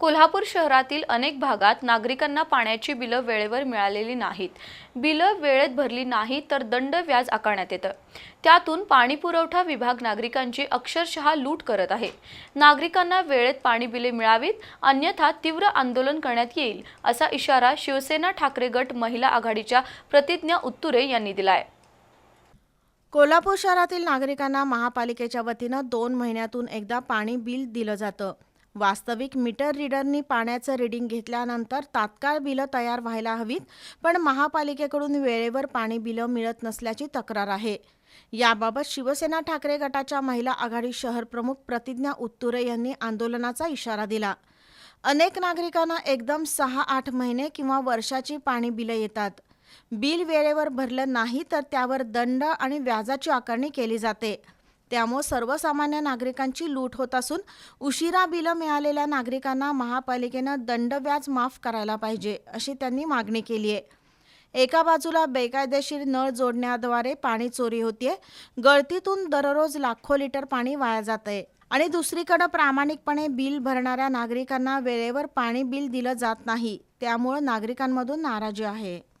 कोल्हापूर शहरातील अनेक भागात नागरिकांना पाण्याची बिलं वेळेवर मिळालेली नाहीत. बिलं वेळेत भरली नाही तर दंड व्याज आकारण्यात येतं. त्यातून पाणी पुरवठा विभाग नागरिकांची अक्षरशः लूट करत आहे. नागरिकांना वेळेत पाणी बिले मिळावीत अन्यथा तीव्र आंदोलन करण्यात येईल असा इशारा शिवसेना ठाकरे गट महिला आघाडीच्या प्रतिज्ञा उत्तुरे यांनी दिलाय. कोल्हापूर शहरातील नागरिकांना महापालिकेच्या वतीनं दोन महिन्यातून एकदा पाणी बिल दिलं जातं. वास्तविक मीटर रीडरनी पाण्याचं रीडिंग घेतल्यानंतर तात्काळ बिलं तयार व्हायला हवीत पण महापालिकेकडून वेळेवर पाणी बिलं मिळत नसल्याची तक्रार आहे. याबाबत शिवसेना ठाकरे गटाच्या महिला आघाडी शहर प्रमुख प्रतिज्ञा उत्तुरे यांनी आंदोलनाचा इशारा दिला. अनेक नागरिकांना एकदम सहा आठ महिने किंवा वर्षाची पाणी बिलं येतात. बिल वेळेवर भरलं नाही तर त्यावर दंड आणि व्याजाची आकारणी केली जाते. त्यामुळे सर्वसामान्य नागरिकांची लूट होत असून उशिरा बिलं मिळालेल्या नागरिकांना महापालिकेनं दंड व्याज माफ करायला पाहिजे अशी त्यांनी मागणी केली आहे. एका बाजूला बेकायदेशीर नळ जोडण्याद्वारे पाणी चोरी होतीये. गळतीतून दररोज लाखो लिटर पाणी वाया जातंय. आणि दुसरीकडे प्रामाणिकपणे बिल भरणाऱ्या नागरिकांना वेळेवर पाणी बिल दिलं जात नाही. त्यामुळं नागरिकांमधून नाराजी आहे.